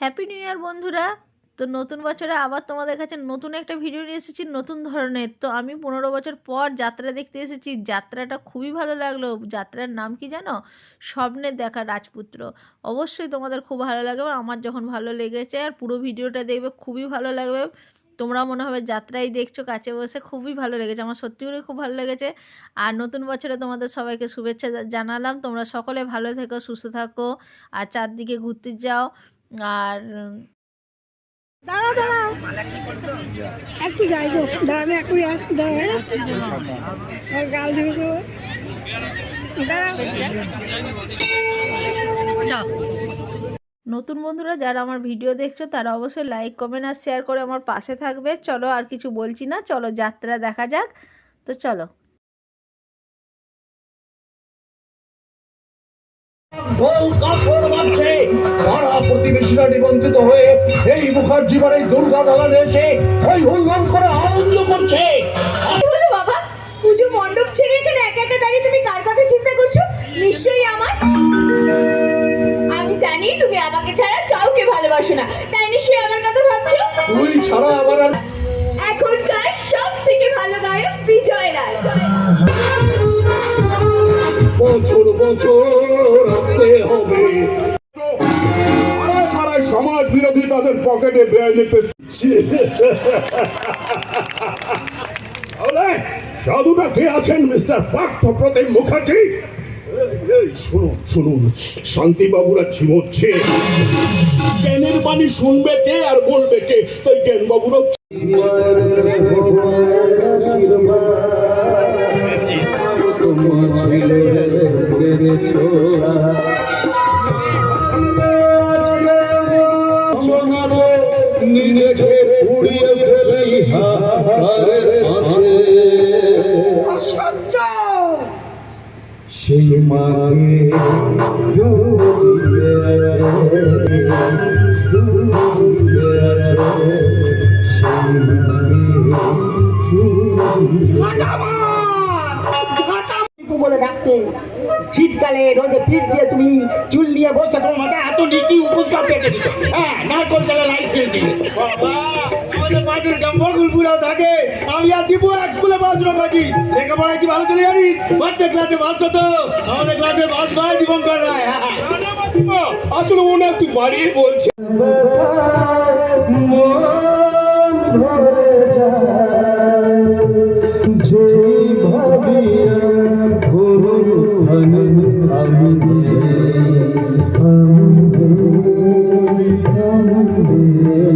Happy new year বন্ধুরা। তো নতুন বছরে আবার তোমাদের কাছে নতুন একটা ভিডিও নিয়ে এসেছি, নতুন ধরনের। তো আমি পনেরো বছর পর যাত্রা দেখতে এসেছি। যাত্রাটা খুবই ভালো লাগল। যাত্রার নাম কি জানো? স্বপ্নের দেখা রাজপুত্র। অবশ্যই তোমাদের খুব ভালো লাগবে, আমার যখন ভালো লেগেছে আর পুরো ভিডিওটা দেখবে, খুবই ভালো লাগবে। তোমরা মনে হবে যাত্রাই দেখছ, কাছে বসে খুবই ভালো লেগেছে, আমার সত্যি করে খুব ভালো লেগেছে। আর নতুন বছরে তোমাদের সবাইকে শুভেচ্ছা জানালাম। তোমরা সকলে ভালো থেকো, সুস্থ থাকো, আর চারদিকে ঘুরতে যাও। আর একটু যাই গো। দাঁড়া আমি একটু আসছি দাঁড়া। গাল ধরেছে নতুন বন্ধুরা যারা আমার ভিডিও দেখছ তারা অবশ্যই লাইক কমেন্ট আর শেয়ার করে আমার পাশে থাকবে। চলো আর কিছু বলছি না। চলো যাত্রা দেখা যাক। তো চলো। ঢোল কাপড় প্রতিবেশীরা নিবন্ধিত হয়ে এই মুখার্জি বাড়ির দুর্গা দালানে এসে ওই হুল্লোড় করে আনন্দ করছে। বাবা? পুজো মণ্ডপ ছেড়ে এখানে একা একা দাঁড়িয়ে তুমি কার কথা চিন্তা করছ? নিশ্চয়ই আমার। আমি জানি তুমি আমাকে ছাড়া কাউকে ভালোবাসো না। তাই নিশ্চয়ই আমার কথা ভাবছ? তুই ছাড়া আমার আর এখনকার সব থেকে ভালো গায়ক বিজয় রায়। বছর বছর আসতে হবে। সমাজ বিরোধী তাদের পকেটে বেআইনি সাধুটা কে আছেন, মিস্টার পার্থ প্রতিম মুখার্জি শুনুন শুনুন। শান্তিবাবুরা ঝিমোচ্ছে জ্ঞানের বাণী শুনবে কে আর বলবে কে? তাই জ্ঞান বাবুরাও নিজেকে শীতকালে রোদে পিঠ দিয়ে তুমি চুল নিয়ে বসতে তোমার মাথায় এত নিকি উপদ্রব পেটে দিত হ্যাঁ নারকল তেলে লাইসেন্স থাকে আমি আর দীপু এক স্কুলে পড়াশোনা করেছি লেখাপড়ায় কি ভালো চলে জানিস প্রত্যেক ক্লাসে বাস তো আমাদের ক্লাসে বাস ভাই দীপঙ্কর রায় হ্যাঁ, হ্যাঁ। আসলে মনে হয় একটু বাড়িয়ে I'm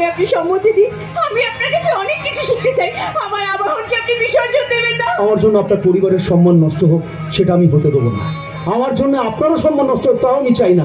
আবাহনে আপনি সম্মতি দিন আমি আপনার কাছে অনেক কিছু শিখতে চাই। আমার আবাহনকে আপনি বিসর্জন দেবেন না। আমার জন্য আপনার পরিবারের সম্মান নষ্ট হোক, সেটা আমি হতে দেবো না। আমার জন্য আপনারও সম্মান নষ্ট হোক, তাও আমি চাই না।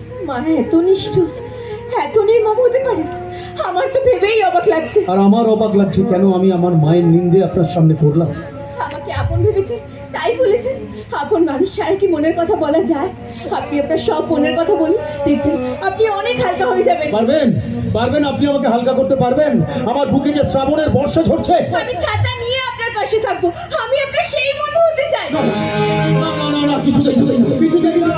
মা এত নিষ্ঠুর। এত নির্মম হতে পারে। আমার তো ভেবেই অবাক লাগছে। আর আমার অবাক লাগছে কেন আমি আমার মায়ের নিন্দে আপনার সামনে করলাম আমাকে আপন ভেবেছে তাই বলেছেন আপন মানুষ ছাড়া কি মনের কথা বলা যায়? আপনি আপনার সব মনের কথা বলুন। দেখবেন আপনি অনেক হালকা হয়ে যাবেন। পারবেন? পারবেন? আপনি আমাকে হালকা করতে পারবেন? আমার বুকে যে শ্রাবণের বর্ষা ঝরছে? আমি ছাতা নিয়ে আপনার পাশে থাকব। আমি আপনার সেই বন্ধু হতে চাই। কিছুতেই কিছুতেই না।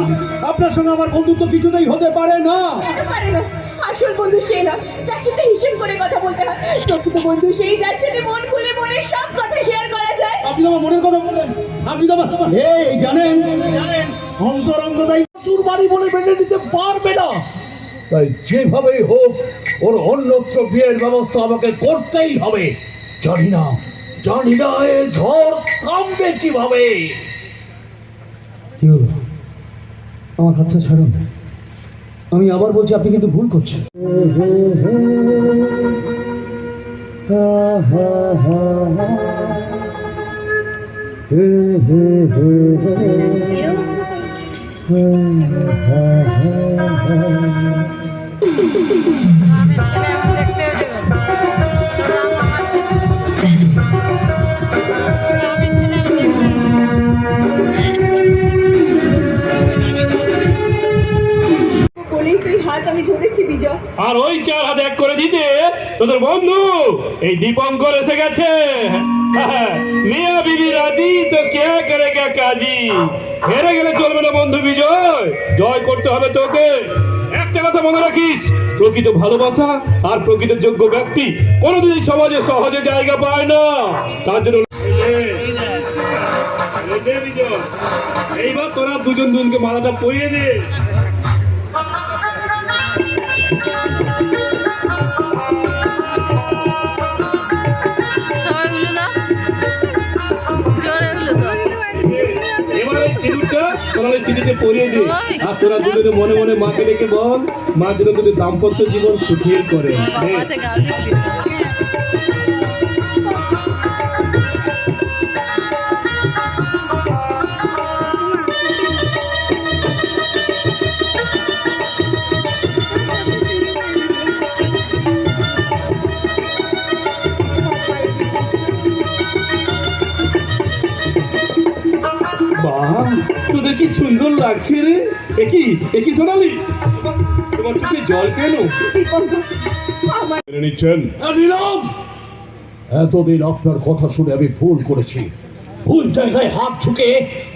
আপনার সঙ্গে আমার বন্ধুত্ব কিছুতেই হতে পারে না। কেন পারে না। আসল বন্ধু সে না। তার সাথে হিসেব করে কথা বলতে হয়। প্রকৃত বন্ধু সেই যার সাথে মন খুলে মনের সব কথা শেয়ার করা যায়। আপনি তো আমার মনের কথা বললেন। আপনি তো আমার এই জানেন? জানেন। অন্তরঙ্গতাই বলে বেঁধে দিতে পারবে না। তাই যেভাবেই হোক ওর অন্যত্র বিয়ের ব্যবস্থা আমাকে করতেই হবে। জানি না। জানি না এ ঝড় থামবে কীভাবে কি হলো আমার হাতটা ছাড়ুন। আমি আবার বলছি আপনি কিন্তু ভুল করছেন। বলেই আমি ধরেছি বিজয়। আর ওই চার হাত এক করে দিতে তোদের বন্ধু এই দীপঙ্কর এসে গেছে। মিয়া বিবি রাজি তো কে করে কে কাজী? হেরে গেলে চলবে না বন্ধু বিজয়। জয় করতে হবে তোকে। একটা কথা মনে রাখিস প্রকৃত ভালোবাসা আর প্রকৃত যোগ্য ব্যক্তি কোনোদিন সমাজে সহজে জায়গা পায় না। তার জন্য। এইবার তোরা দুজন দুজনকে মালাটা পরিয়ে দে। সিঁদুরটা সোনালি সিঁড়িতে পরিয়ে দে আর তোরা দুজনে মনে মনে মাকে ডেকে বল মা যেন তোদের দাম্পত্য জীবন সুখের করে। কি সুন্দর লাগছে রে? একই একই সোনালি? তোমার চোখে জল কেন? নিচ্ছেন। এতদিন আপনার কথা শুনে আমি ভুল করেছি। ভুল জায়গায় হাত ঝুঁকে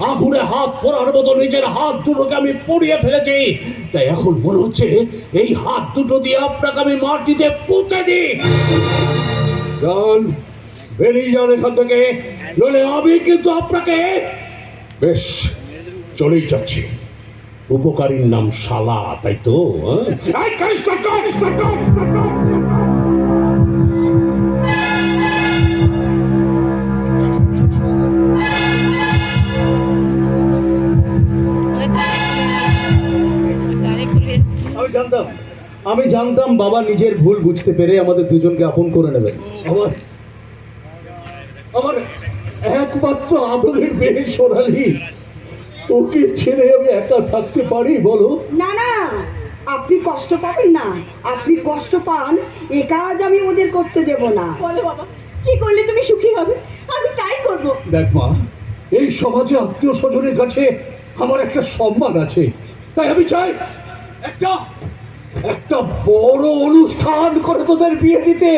আগুনে হাত পড়ার মতো নিজের হাত দুটোকে আমি পড়িয়ে ফেলেছি। তাই এখন মনে হচ্ছে এই হাত দুটো দিয়ে আপনাকে আমি মাটিতে পুঁতে দিই। যান বেরিয়ে যান এখান থেকে। নইলে আমি কিন্তু আপনাকে বেশ চলেই যাচ্ছি। উপকারীর নাম শালা, তাই তো? হ্যাঁ? আমি জানতাম আমি জানতাম বাবা নিজের ভুল বুঝতে পেরে আমাদের দুজনকে আপন করে নেবেন আমার আমার একমাত্র আদরের মেয়ে সোনালি। ওকে ছেড়ে আমি একা থাকতে পারি বলো? না না আপনি কষ্ট পাবেন না। আপনি কষ্ট পান এ কাজ আমি ওদের করতে দেব না। বলো বাবা কি করলে তুমি সুখী হবে? আমি তাই করব। দেখ মা এই সমাজে আত্মীয় স্বজনের কাছে আমার একটা সম্মান আছে। তাই আমি চাই একটা একটা বড় অনুষ্ঠান করে তোদের বিয়ে দিতে।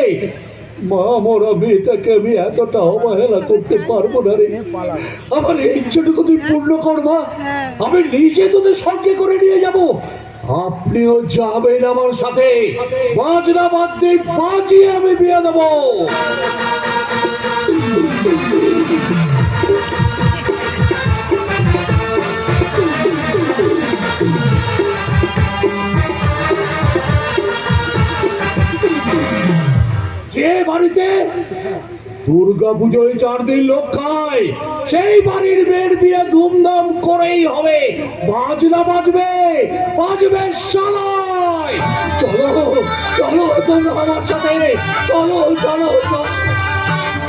মা মরা মেয়েটাকে আমি এতটা অবহেলা করতে পারব না রে। আমার এই ইচ্ছেটুকু তুই পূর্ণ কর, মা। আমি নিজে তোদের সঙ্গে করে নিয়ে যাব। আপনিও যাবেন আমার সাথে। বাজনা বাদ দিয়ে বাজিয়ে আমি বিয়ে দেবো। বাড়িতে? দুর্গা পুজোয় চার দিন লোক খায়। সেই বাড়ির মেয়ের দিয়ে ধুমধাম করেই হবে। বাজনা বাজবে বাজবে সালায় চলো চলো তোমরা আমার সাথে। চলো চলো চলো।